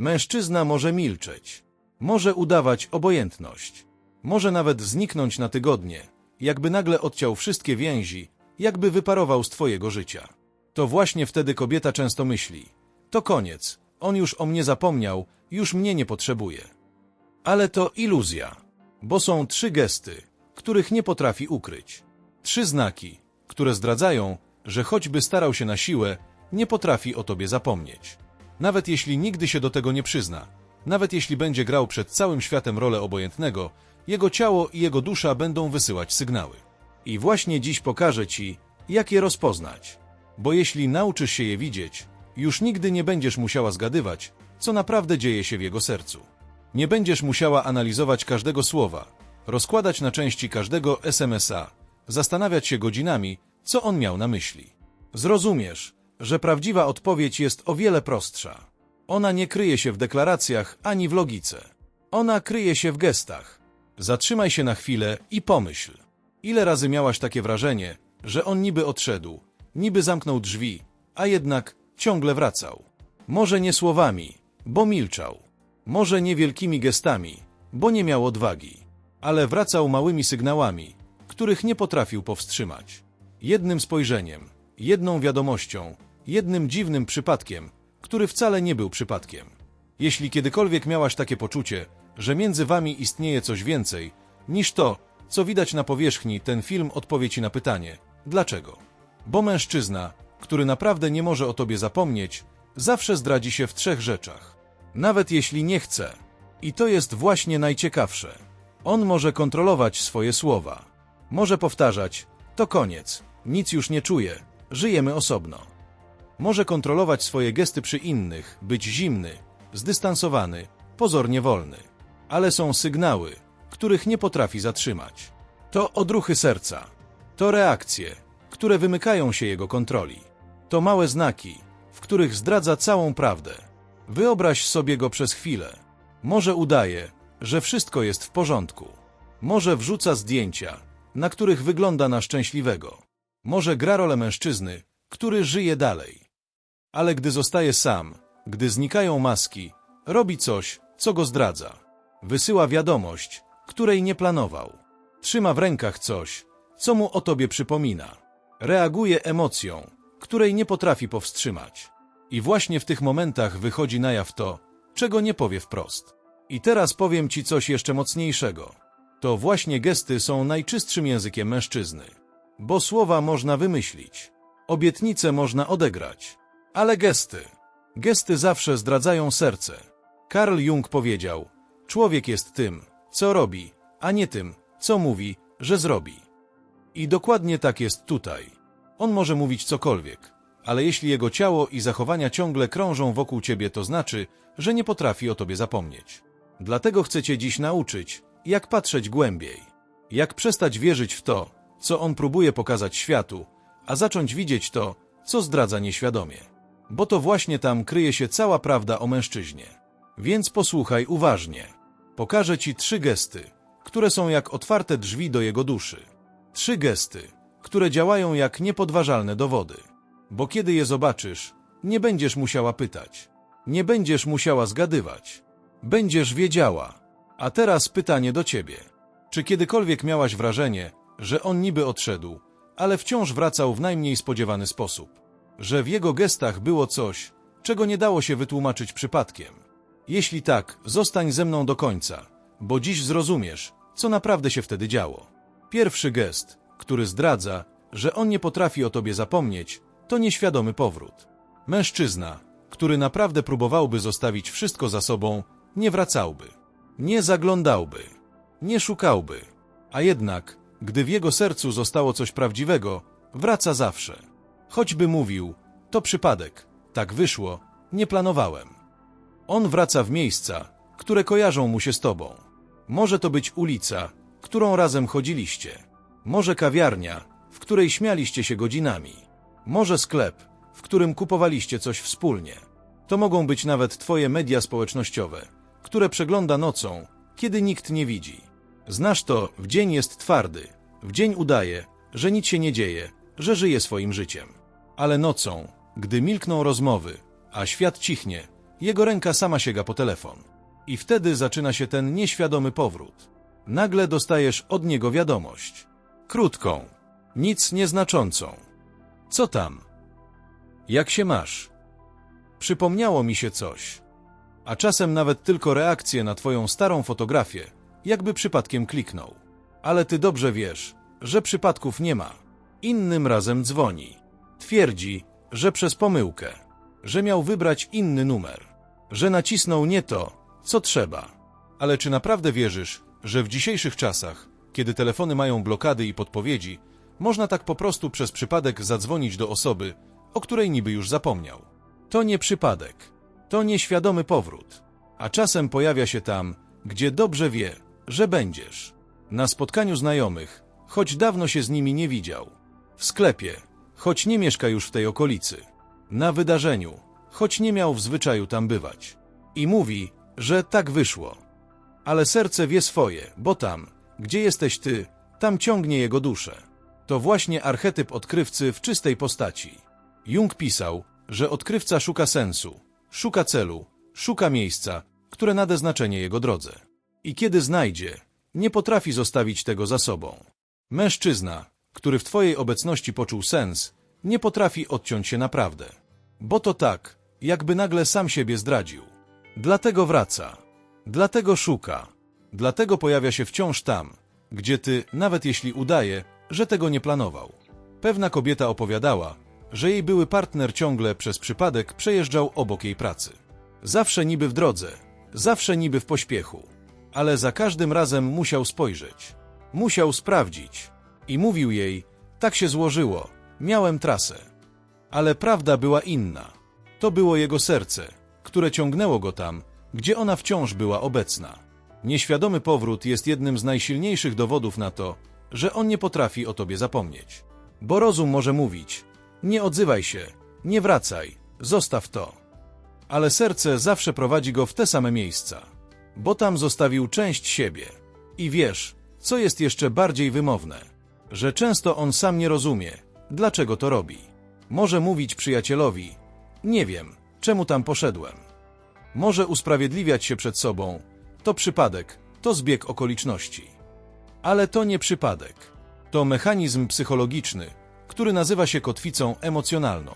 Mężczyzna może milczeć, może udawać obojętność, może nawet zniknąć na tygodnie, jakby nagle odciął wszystkie więzi, jakby wyparował z twojego życia. To właśnie wtedy kobieta często myśli: to koniec, on już o mnie zapomniał, już mnie nie potrzebuje. Ale to iluzja, bo są trzy gesty, których nie potrafi ukryć. Trzy znaki, które zdradzają, że choćby starał się na siłę, nie potrafi o tobie zapomnieć. Nawet jeśli nigdy się do tego nie przyzna, nawet jeśli będzie grał przed całym światem rolę obojętnego, jego ciało i jego dusza będą wysyłać sygnały. I właśnie dziś pokażę ci, jak je rozpoznać. Bo jeśli nauczysz się je widzieć, już nigdy nie będziesz musiała zgadywać, co naprawdę dzieje się w jego sercu. Nie będziesz musiała analizować każdego słowa, rozkładać na części każdego SMS-a, zastanawiać się godzinami, co on miał na myśli. Zrozumiesz, że prawdziwa odpowiedź jest o wiele prostsza. Ona nie kryje się w deklaracjach ani w logice. Ona kryje się w gestach. Zatrzymaj się na chwilę i pomyśl. Ile razy miałaś takie wrażenie, że on niby odszedł, niby zamknął drzwi, a jednak ciągle wracał. Może nie słowami, bo milczał. Może nie wielkimi gestami, bo nie miał odwagi. Ale wracał małymi sygnałami, których nie potrafił powstrzymać. Jednym spojrzeniem, jedną wiadomością, jednym dziwnym przypadkiem, który wcale nie był przypadkiem. Jeśli kiedykolwiek miałaś takie poczucie, że między wami istnieje coś więcej niż to, co widać na powierzchni, ten film odpowie ci na pytanie: dlaczego? Bo mężczyzna, który naprawdę nie może o tobie zapomnieć, zawsze zdradzi się w trzech rzeczach. Nawet jeśli nie chce. I to jest właśnie najciekawsze. On może kontrolować swoje słowa. Może powtarzać: to koniec, nic już nie czuję, żyjemy osobno. Może kontrolować swoje gesty przy innych, być zimny, zdystansowany, pozornie wolny. Ale są sygnały, których nie potrafi zatrzymać. To odruchy serca. To reakcje, które wymykają się jego kontroli. To małe znaki, w których zdradza całą prawdę. Wyobraź sobie go przez chwilę. Może udaje, że wszystko jest w porządku. Może wrzuca zdjęcia, na których wygląda na szczęśliwego. Może gra rolę mężczyzny, który żyje dalej. Ale gdy zostaje sam, gdy znikają maski, robi coś, co go zdradza. Wysyła wiadomość, której nie planował. Trzyma w rękach coś, co mu o tobie przypomina. Reaguje emocją, której nie potrafi powstrzymać. I właśnie w tych momentach wychodzi na jaw to, czego nie powie wprost. I teraz powiem ci coś jeszcze mocniejszego. To właśnie gesty są najczystszym językiem mężczyzny. Bo słowa można wymyślić, obietnice można odegrać, ale gesty. Gesty zawsze zdradzają serce. Karl Jung powiedział: Człowiek jest tym, co robi, a nie tym, co mówi, że zrobi. I dokładnie tak jest tutaj. On może mówić cokolwiek, ale jeśli jego ciało i zachowania ciągle krążą wokół ciebie, to znaczy, że nie potrafi o tobie zapomnieć. Dlatego chcę cię dziś nauczyć, jak patrzeć głębiej, jak przestać wierzyć w to, co on próbuje pokazać światu, a zacząć widzieć to, co zdradza nieświadomie. Bo to właśnie tam kryje się cała prawda o mężczyźnie. Więc posłuchaj uważnie. Pokażę ci trzy gesty, które są jak otwarte drzwi do jego duszy. Trzy gesty, które działają jak niepodważalne dowody. Bo kiedy je zobaczysz, nie będziesz musiała pytać. Nie będziesz musiała zgadywać. Będziesz wiedziała. A teraz pytanie do ciebie. Czy kiedykolwiek miałaś wrażenie, że on niby odszedł, ale wciąż wracał w najmniej spodziewany sposób? Że w jego gestach było coś, czego nie dało się wytłumaczyć przypadkiem? Jeśli tak, zostań ze mną do końca, bo dziś zrozumiesz, co naprawdę się wtedy działo. Pierwszy gest, który zdradza, że on nie potrafi o tobie zapomnieć, to nieświadomy powrót. Mężczyzna, który naprawdę próbowałby zostawić wszystko za sobą, nie wracałby, nie zaglądałby, nie szukałby, a jednak, gdy w jego sercu zostało coś prawdziwego, wraca zawsze. Choćby mówił, to przypadek, tak wyszło, nie planowałem. On wraca w miejsca, które kojarzą mu się z tobą. Może to być ulica, którą razem chodziliście. Może kawiarnia, w której śmialiście się godzinami. Może sklep, w którym kupowaliście coś wspólnie. To mogą być nawet twoje media społecznościowe, które przegląda nocą, kiedy nikt nie widzi. Znasz to, w dzień jest twardy, w dzień udaje, że nic się nie dzieje, że żyje swoim życiem. Ale nocą, gdy milkną rozmowy, a świat cichnie, jego ręka sama sięga po telefon. I wtedy zaczyna się ten nieświadomy powrót. Nagle dostajesz od niego wiadomość. Krótką, nic nieznaczącą. Co tam? Jak się masz? Przypomniało mi się coś. A czasem nawet tylko reakcję na twoją starą fotografię, jakby przypadkiem kliknął. Ale ty dobrze wiesz, że przypadków nie ma. Innym razem dzwoni. Twierdzi, że przez pomyłkę, że miał wybrać inny numer, że nacisnął nie to, co trzeba. Ale czy naprawdę wierzysz, że w dzisiejszych czasach, kiedy telefony mają blokady i podpowiedzi, można tak po prostu przez przypadek zadzwonić do osoby, o której niby już zapomniał? To nie przypadek. To nieświadomy powrót. A czasem pojawia się tam, gdzie dobrze wie, że będziesz. Na spotkaniu znajomych, choć dawno się z nimi nie widział. W sklepie, choć nie mieszka już w tej okolicy. Na wydarzeniu, choć nie miał w zwyczaju tam bywać. I mówi, że tak wyszło. Ale serce wie swoje, bo tam, gdzie jesteś ty, tam ciągnie jego duszę. To właśnie archetyp odkrywcy w czystej postaci. Jung pisał, że odkrywca szuka sensu, szuka celu, szuka miejsca, które nade znaczenie jego drodze. I kiedy znajdzie, nie potrafi zostawić tego za sobą. Mężczyzna, który w Twojej obecności poczuł sens, nie potrafi odciąć się naprawdę. Bo to tak, jakby nagle sam siebie zdradził. Dlatego wraca, dlatego szuka, dlatego pojawia się wciąż tam, gdzie Ty, nawet jeśli udaje, że tego nie planował. Pewna kobieta opowiadała, że jej były partner ciągle przez przypadek przejeżdżał obok jej pracy. Zawsze niby w drodze, zawsze niby w pośpiechu, ale za każdym razem musiał spojrzeć. Musiał sprawdzić. I mówił jej, tak się złożyło, miałem trasę. Ale prawda była inna. To było jego serce, które ciągnęło go tam, gdzie ona wciąż była obecna. Nieświadomy powrót jest jednym z najsilniejszych dowodów na to, że on nie potrafi o tobie zapomnieć. Bo rozum może mówić, nie odzywaj się, nie wracaj, zostaw to. Ale serce zawsze prowadzi go w te same miejsca, bo tam zostawił część siebie. I wiesz, co jest jeszcze bardziej wymowne, że często on sam nie rozumie, dlaczego to robi. Może mówić przyjacielowi, nie wiem, czemu tam poszedłem. Może usprawiedliwiać się przed sobą, to przypadek, to zbieg okoliczności. Ale to nie przypadek. To mechanizm psychologiczny, który nazywa się kotwicą emocjonalną.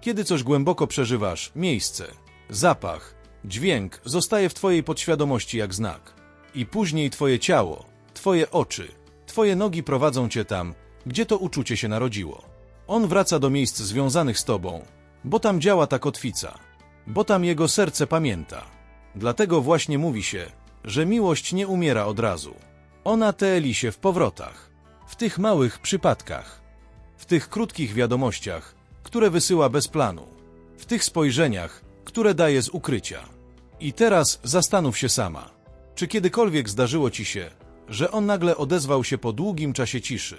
Kiedy coś głęboko przeżywasz, miejsce, zapach, dźwięk zostaje w Twojej podświadomości jak znak. I później Twoje ciało, Twoje oczy, Twoje nogi prowadzą Cię tam, gdzie to uczucie się narodziło. On wraca do miejsc związanych z Tobą, bo tam działa ta kotwica, bo tam jego serce pamięta. Dlatego właśnie mówi się, że miłość nie umiera od razu. Ona teli się w powrotach, w tych małych przypadkach, w tych krótkich wiadomościach, które wysyła bez planu, w tych spojrzeniach, które daje z ukrycia. I teraz zastanów się sama, czy kiedykolwiek zdarzyło ci się, że on nagle odezwał się po długim czasie ciszy,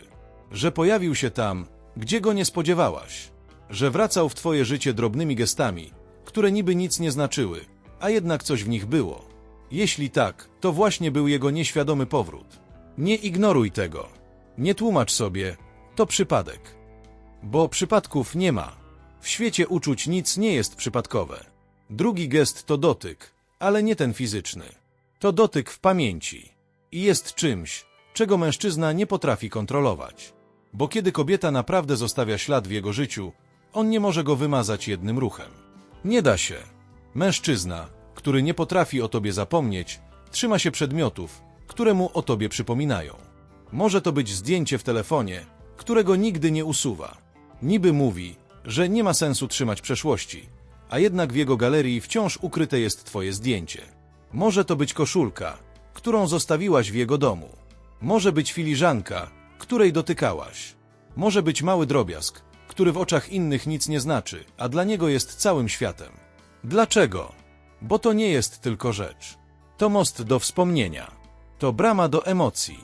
że pojawił się tam, gdzie go nie spodziewałaś, że wracał w twoje życie drobnymi gestami, które niby nic nie znaczyły, a jednak coś w nich było. Jeśli tak, to właśnie był jego nieświadomy powrót. Nie ignoruj tego. Nie tłumacz sobie, to przypadek. Bo przypadków nie ma. W świecie uczuć nic nie jest przypadkowe. Drugi gest to dotyk, ale nie ten fizyczny. To dotyk w pamięci. I jest czymś, czego mężczyzna nie potrafi kontrolować. Bo kiedy kobieta naprawdę zostawia ślad w jego życiu, on nie może go wymazać jednym ruchem. Nie da się. Mężczyzna, który nie potrafi o tobie zapomnieć, trzyma się przedmiotów, które mu o tobie przypominają. Może to być zdjęcie w telefonie, którego nigdy nie usuwa. Niby mówi, że nie ma sensu trzymać przeszłości, a jednak w jego galerii wciąż ukryte jest twoje zdjęcie. Może to być koszulka, którą zostawiłaś w jego domu. Może być filiżanka, której dotykałaś. Może być mały drobiazg, który w oczach innych nic nie znaczy, a dla niego jest całym światem. Dlaczego? Bo to nie jest tylko rzecz. To most do wspomnienia. To brama do emocji.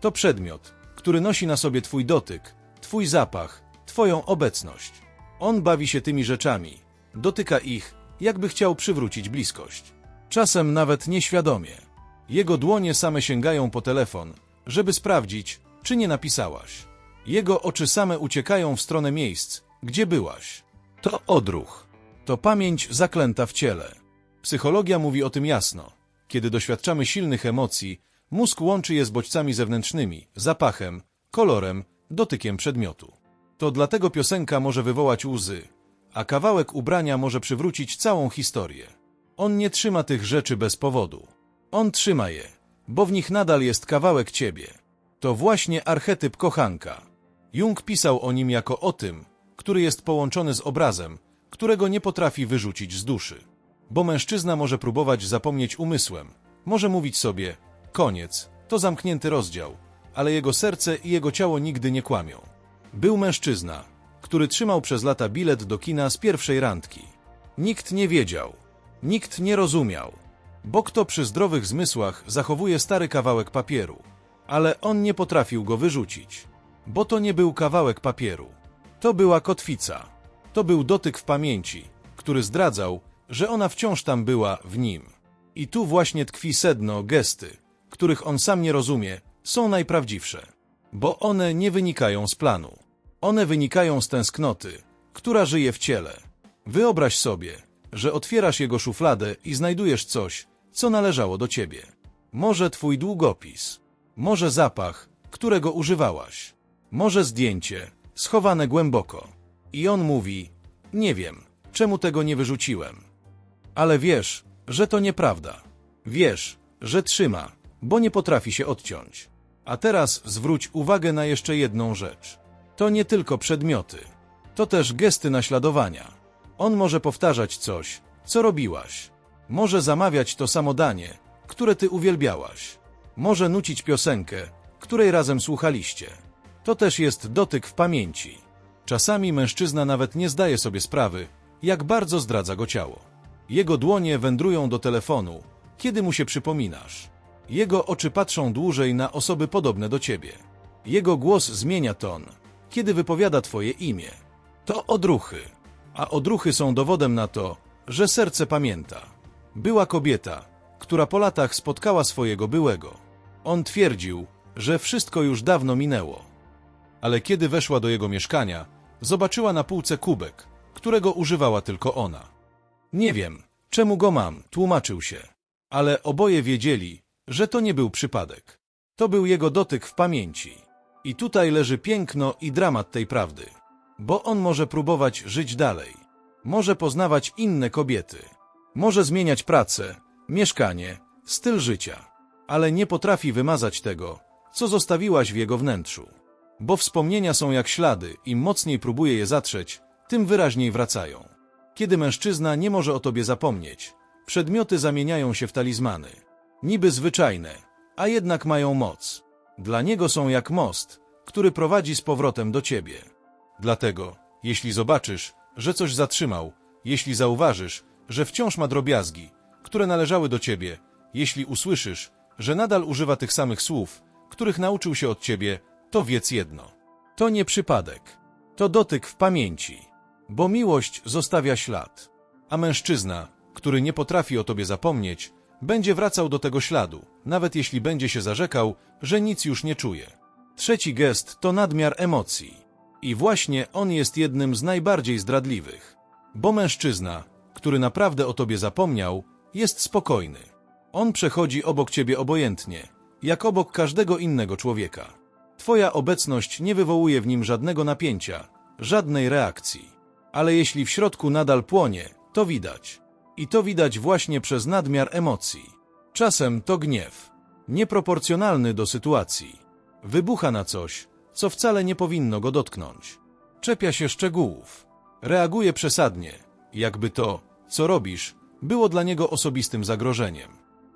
To przedmiot, który nosi na sobie Twój dotyk, Twój zapach, Twoją obecność. On bawi się tymi rzeczami, dotyka ich, jakby chciał przywrócić bliskość. Czasem nawet nieświadomie. Jego dłonie same sięgają po telefon, żeby sprawdzić, czy nie napisałaś. Jego oczy same uciekają w stronę miejsc, gdzie byłaś. To odruch. To pamięć zaklęta w ciele. Psychologia mówi o tym jasno. Kiedy doświadczamy silnych emocji, mózg łączy je z bodźcami zewnętrznymi, zapachem, kolorem, dotykiem przedmiotu. To dlatego piosenka może wywołać łzy, a kawałek ubrania może przywrócić całą historię. On nie trzyma tych rzeczy bez powodu. On trzyma je, bo w nich nadal jest kawałek ciebie. To właśnie archetyp kochanka. Jung pisał o nim jako o tym, który jest połączony z obrazem, którego nie potrafi wyrzucić z duszy. Bo mężczyzna może próbować zapomnieć umysłem, może mówić sobie, koniec, to zamknięty rozdział, ale jego serce i jego ciało nigdy nie kłamią. Był mężczyzna, który trzymał przez lata bilet do kina z pierwszej randki. Nikt nie wiedział, nikt nie rozumiał, bo kto przy zdrowych zmysłach zachowuje stary kawałek papieru, ale on nie potrafił go wyrzucić, bo to nie był kawałek papieru. To była kotwica, to był dotyk w pamięci, który zdradzał, że ona wciąż tam była w nim. I tu właśnie tkwi sedno, gesty, których on sam nie rozumie, są najprawdziwsze, bo one nie wynikają z planu. One wynikają z tęsknoty, która żyje w ciele. Wyobraź sobie, że otwierasz jego szufladę i znajdujesz coś, co należało do ciebie. Może twój długopis, może zapach, którego używałaś, może zdjęcie, schowane głęboko. I on mówi: Nie wiem, czemu tego nie wyrzuciłem. Ale wiesz, że to nieprawda. Wiesz, że trzyma, bo nie potrafi się odciąć. A teraz zwróć uwagę na jeszcze jedną rzecz. To nie tylko przedmioty, to też gesty naśladowania. On może powtarzać coś, co robiłaś. Może zamawiać to samo danie, które ty uwielbiałaś. Może nucić piosenkę, której razem słuchaliście. To też jest dotyk w pamięci. Czasami mężczyzna nawet nie zdaje sobie sprawy, jak bardzo zdradza go ciało. Jego dłonie wędrują do telefonu, kiedy mu się przypominasz. Jego oczy patrzą dłużej na osoby podobne do ciebie. Jego głos zmienia ton, kiedy wypowiada twoje imię. To odruchy, a odruchy są dowodem na to, że serce pamięta. Była kobieta, która po latach spotkała swojego byłego. On twierdził, że wszystko już dawno minęło. Ale kiedy weszła do jego mieszkania, zobaczyła na półce kubek, którego używała tylko ona. Nie wiem, czemu go mam, tłumaczył się. Ale oboje wiedzieli, że to nie był przypadek. To był jego dotyk w pamięci. I tutaj leży piękno i dramat tej prawdy. Bo on może próbować żyć dalej. Może poznawać inne kobiety. Może zmieniać pracę, mieszkanie, styl życia. Ale nie potrafi wymazać tego, co zostawiłaś w jego wnętrzu. Bo wspomnienia są jak ślady, im mocniej próbuje je zatrzeć, tym wyraźniej wracają. Kiedy mężczyzna nie może o tobie zapomnieć, przedmioty zamieniają się w talizmany. Niby zwyczajne, a jednak mają moc. Dla niego są jak most, który prowadzi z powrotem do ciebie. Dlatego, jeśli zobaczysz, że coś zatrzymał, jeśli zauważysz, że wciąż ma drobiazgi, które należały do ciebie, jeśli usłyszysz, że nadal używa tych samych słów, których nauczył się od ciebie, to wiedz jedno. To nie przypadek. To dotyk w pamięci. Bo miłość zostawia ślad. A mężczyzna, który nie potrafi o tobie zapomnieć, będzie wracał do tego śladu, nawet jeśli będzie się zarzekał, że nic już nie czuje. Trzeci gest to nadmiar emocji. I właśnie on jest jednym z najbardziej zdradliwych. Bo mężczyzna, który naprawdę o tobie zapomniał, jest spokojny. On przechodzi obok ciebie obojętnie, jak obok każdego innego człowieka. Twoja obecność nie wywołuje w nim żadnego napięcia, żadnej reakcji. Ale jeśli w środku nadal płonie, to widać. I to widać właśnie przez nadmiar emocji. Czasem to gniew, nieproporcjonalny do sytuacji. Wybucha na coś, co wcale nie powinno go dotknąć. Czepia się szczegółów. Reaguje przesadnie, jakby to, co robisz, było dla niego osobistym zagrożeniem.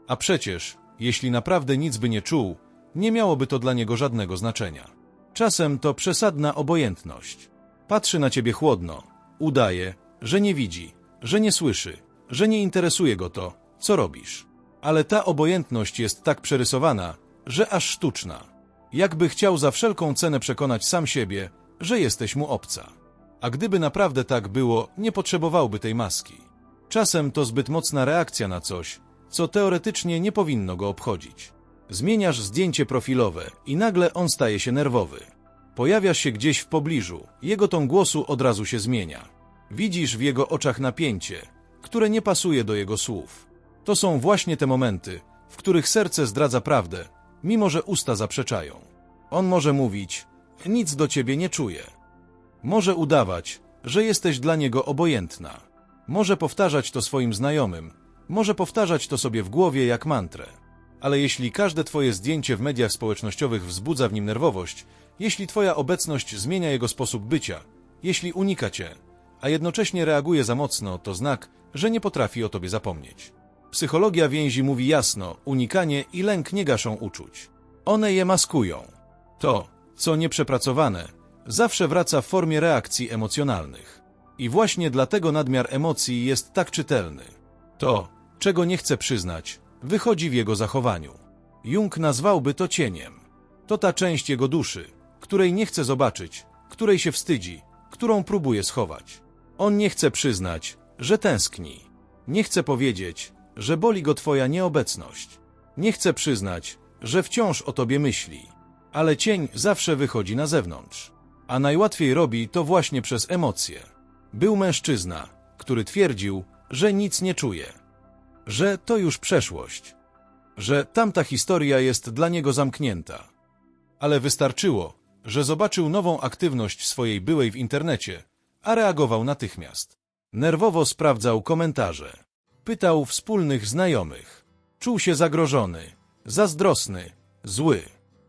A przecież, jeśli naprawdę nic by nie czuł, nie miałoby to dla niego żadnego znaczenia. Czasem to przesadna obojętność. Patrzy na ciebie chłodno, udaje, że nie widzi, że nie słyszy, że nie interesuje go to, co robisz. Ale ta obojętność jest tak przerysowana, że aż sztuczna. Jakby chciał za wszelką cenę przekonać sam siebie, że jesteś mu obca. A gdyby naprawdę tak było, nie potrzebowałby tej maski. Czasem to zbyt mocna reakcja na coś, co teoretycznie nie powinno go obchodzić. Zmieniasz zdjęcie profilowe i nagle on staje się nerwowy. Pojawiasz się gdzieś w pobliżu, jego ton głosu od razu się zmienia. Widzisz w jego oczach napięcie, które nie pasuje do jego słów. To są właśnie te momenty, w których serce zdradza prawdę, mimo że usta zaprzeczają. On może mówić: Nic do ciebie nie czuję. Może udawać, że jesteś dla niego obojętna. Może powtarzać to swoim znajomym, może powtarzać to sobie w głowie jak mantrę. Ale jeśli każde twoje zdjęcie w mediach społecznościowych wzbudza w nim nerwowość, jeśli twoja obecność zmienia jego sposób bycia, jeśli unika cię, a jednocześnie reaguje za mocno, to znak, że nie potrafi o tobie zapomnieć. Psychologia więzi mówi jasno, unikanie i lęk nie gaszą uczuć. One je maskują. To, co nieprzepracowane, zawsze wraca w formie reakcji emocjonalnych. I właśnie dlatego nadmiar emocji jest tak czytelny. To, czego nie chce przyznać, wychodzi w jego zachowaniu. Jung nazwałby to cieniem. To ta część jego duszy, której nie chce zobaczyć, której się wstydzi, którą próbuje schować. On nie chce przyznać, że tęskni. Nie chce powiedzieć, że boli go twoja nieobecność. Nie chce przyznać, że wciąż o tobie myśli. Ale cień zawsze wychodzi na zewnątrz. A najłatwiej robi to właśnie przez emocje. Był mężczyzna, który twierdził, że nic nie czuje. Że to już przeszłość. Że tamta historia jest dla niego zamknięta. Ale wystarczyło, że zobaczył nową aktywność swojej byłej w internecie, a reagował natychmiast. Nerwowo sprawdzał komentarze. Pytał wspólnych znajomych. Czuł się zagrożony, zazdrosny, zły.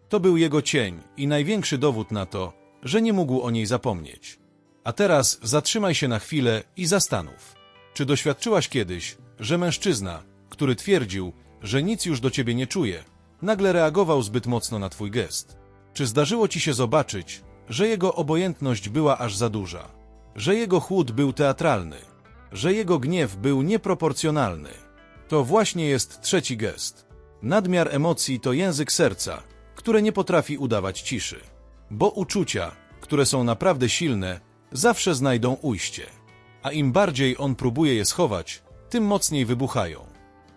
To był jego cień i największy dowód na to, że nie mógł o niej zapomnieć. A teraz zatrzymaj się na chwilę i zastanów. Czy doświadczyłaś kiedyś, że mężczyzna, który twierdził, że nic już do ciebie nie czuje, nagle reagował zbyt mocno na twój gest? Czy zdarzyło ci się zobaczyć, że jego obojętność była aż za duża? Że jego chłód był teatralny? Że jego gniew był nieproporcjonalny? To właśnie jest trzeci gest. Nadmiar emocji to język serca, które nie potrafi udawać ciszy. Bo uczucia, które są naprawdę silne, zawsze znajdą ujście. A im bardziej on próbuje je schować, tym mocniej wybuchają.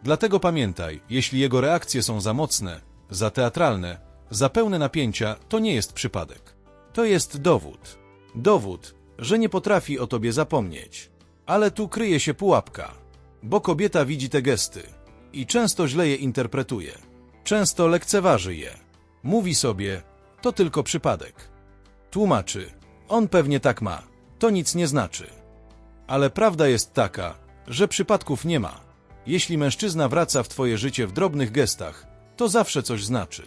Dlatego pamiętaj, jeśli jego reakcje są za mocne, za teatralne, za pełne napięcia, to nie jest przypadek. To jest dowód. Dowód, że nie potrafi o tobie zapomnieć. Ale tu kryje się pułapka. Bo kobieta widzi te gesty i często źle je interpretuje. Często lekceważy je. Mówi sobie, to tylko przypadek. Tłumaczy, on pewnie tak ma, to nic nie znaczy. Ale prawda jest taka, że przypadków nie ma. Jeśli mężczyzna wraca w twoje życie w drobnych gestach, to zawsze coś znaczy.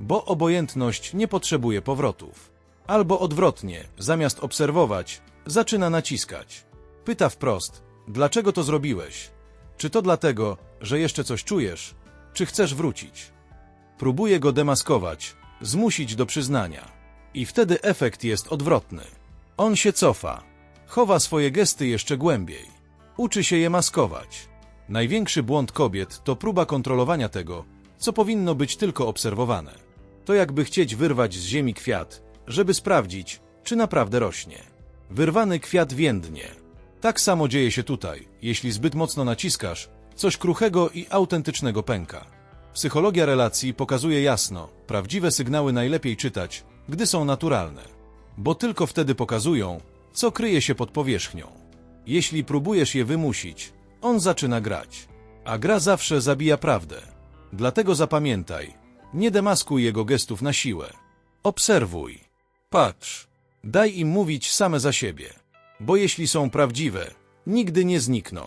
Bo obojętność nie potrzebuje powrotów. Albo odwrotnie, zamiast obserwować, zaczyna naciskać. Pyta wprost, dlaczego to zrobiłeś? Czy to dlatego, że jeszcze coś czujesz? Czy chcesz wrócić? Próbuje go demaskować, zmusić do przyznania. I wtedy efekt jest odwrotny. On się cofa, chowa swoje gesty jeszcze głębiej, uczy się je maskować. Największy błąd kobiet to próba kontrolowania tego, co powinno być tylko obserwowane. To jakby chcieć wyrwać z ziemi kwiat, żeby sprawdzić, czy naprawdę rośnie. Wyrwany kwiat więdnie. Tak samo dzieje się tutaj. Jeśli zbyt mocno naciskasz, coś kruchego i autentycznego pęka. Psychologia relacji pokazuje jasno, prawdziwe sygnały najlepiej czytać, gdy są naturalne. Bo tylko wtedy pokazują, co kryje się pod powierzchnią. Jeśli próbujesz je wymusić, on zaczyna grać. A gra zawsze zabija prawdę. Dlatego zapamiętaj, nie demaskuj jego gestów na siłę. Obserwuj. Patrz. Daj im mówić same za siebie. Bo jeśli są prawdziwe, nigdy nie znikną.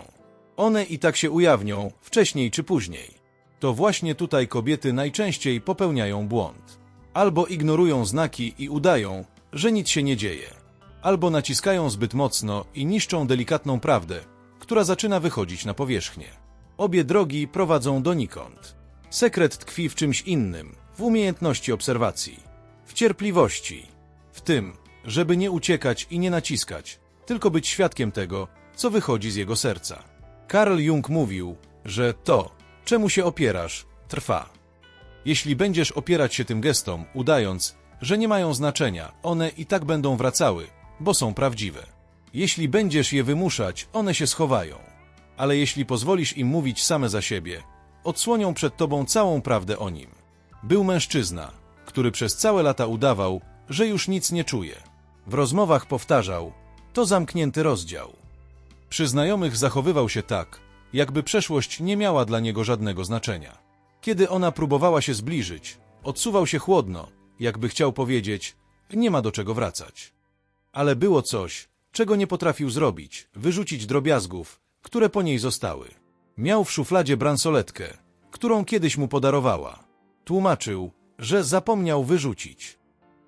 One i tak się ujawnią, wcześniej czy później. To właśnie tutaj kobiety najczęściej popełniają błąd. Albo ignorują znaki i udają, że nic się nie dzieje. Albo naciskają zbyt mocno i niszczą delikatną prawdę, która zaczyna wychodzić na powierzchnię. Obie drogi prowadzą donikąd. Sekret tkwi w czymś innym, w umiejętności obserwacji, w cierpliwości, w tym, żeby nie uciekać i nie naciskać, tylko być świadkiem tego, co wychodzi z jego serca. Karl Jung mówił, że to, czemu się opierasz, trwa. Jeśli będziesz opierać się tym gestom, udając, że nie mają znaczenia, one i tak będą wracały, bo są prawdziwe. Jeśli będziesz je wymuszać, one się schowają. Ale jeśli pozwolisz im mówić same za siebie, odsłonią przed tobą całą prawdę o nim. Był mężczyzna, który przez całe lata udawał, że już nic nie czuje. W rozmowach powtarzał, to zamknięty rozdział. Przy znajomych zachowywał się tak, jakby przeszłość nie miała dla niego żadnego znaczenia. Kiedy ona próbowała się zbliżyć, odsuwał się chłodno, jakby chciał powiedzieć: Nie ma do czego wracać. Ale było coś, czego nie potrafił zrobić wyrzucić drobiazgów, które po niej zostały. Miał w szufladzie bransoletkę, którą kiedyś mu podarowała. Tłumaczył, że zapomniał wyrzucić.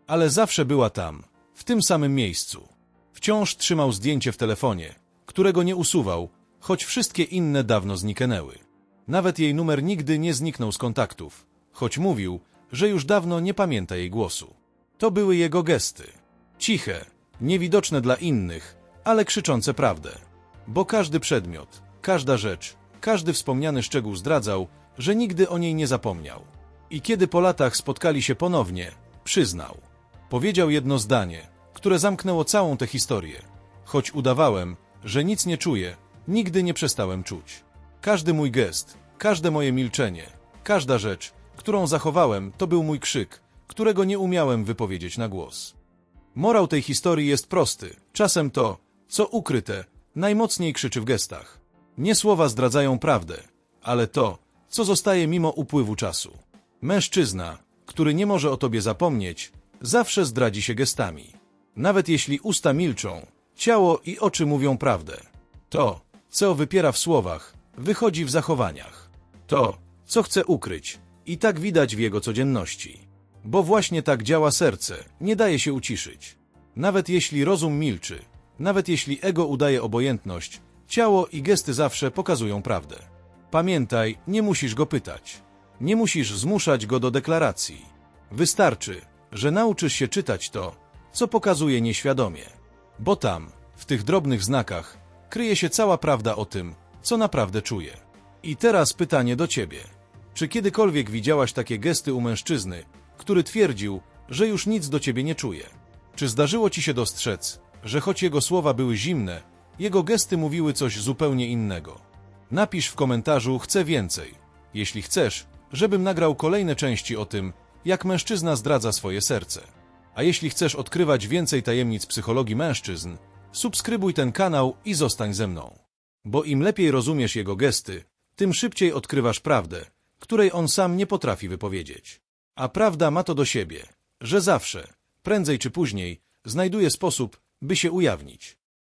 Ale zawsze była tam, w tym samym miejscu. Wciąż trzymał zdjęcie w telefonie, którego nie usuwał, choć wszystkie inne dawno zniknęły. Nawet jej numer nigdy nie zniknął z kontaktów, choć mówił, że już dawno nie pamięta jej głosu. To były jego gesty. Ciche, niewidoczne dla innych, ale krzyczące prawdę. Bo każdy przedmiot, każda rzecz, każdy wspomniany szczegół zdradzał, że nigdy o niej nie zapomniał. I kiedy po latach spotkali się ponownie, przyznał. Powiedział jedno zdanie, które zamknęło całą tę historię. Choć udawałem, że nic nie czuję, nigdy nie przestałem czuć. Każdy mój gest, każde moje milczenie, każda rzecz, którą zachowałem, to był mój krzyk, którego nie umiałem wypowiedzieć na głos. Morał tej historii jest prosty. Czasem to, co ukryte, najmocniej krzyczy w gestach. Nie słowa zdradzają prawdę, ale to, co zostaje mimo upływu czasu. Mężczyzna, który nie może o tobie zapomnieć, zawsze zdradzi się gestami. Nawet jeśli usta milczą, ciało i oczy mówią prawdę. To, co wypiera w słowach, wychodzi w zachowaniach. To, co chce ukryć, i tak widać w jego codzienności. Bo właśnie tak działa serce, nie daje się uciszyć. Nawet jeśli rozum milczy, nawet jeśli ego udaje obojętność, ciało i gesty zawsze pokazują prawdę. Pamiętaj, nie musisz go pytać. Nie musisz zmuszać go do deklaracji. Wystarczy, że nauczysz się czytać to, co pokazuje nieświadomie. Bo tam, w tych drobnych znakach, kryje się cała prawda o tym, co naprawdę czuje. I teraz pytanie do ciebie. Czy kiedykolwiek widziałaś takie gesty u mężczyzny, który twierdził, że już nic do ciebie nie czuje? Czy zdarzyło ci się dostrzec, że choć jego słowa były zimne, jego gesty mówiły coś zupełnie innego? Napisz w komentarzu chcę więcej, jeśli chcesz, żebym nagrał kolejne części o tym, jak mężczyzna zdradza swoje serce. A jeśli chcesz odkrywać więcej tajemnic psychologii mężczyzn, subskrybuj ten kanał i zostań ze mną. Bo im lepiej rozumiesz jego gesty, tym szybciej odkrywasz prawdę, której on sam nie potrafi wypowiedzieć. A prawda ma to do siebie, że zawsze, prędzej czy później, znajduje sposób, by się ujawnić.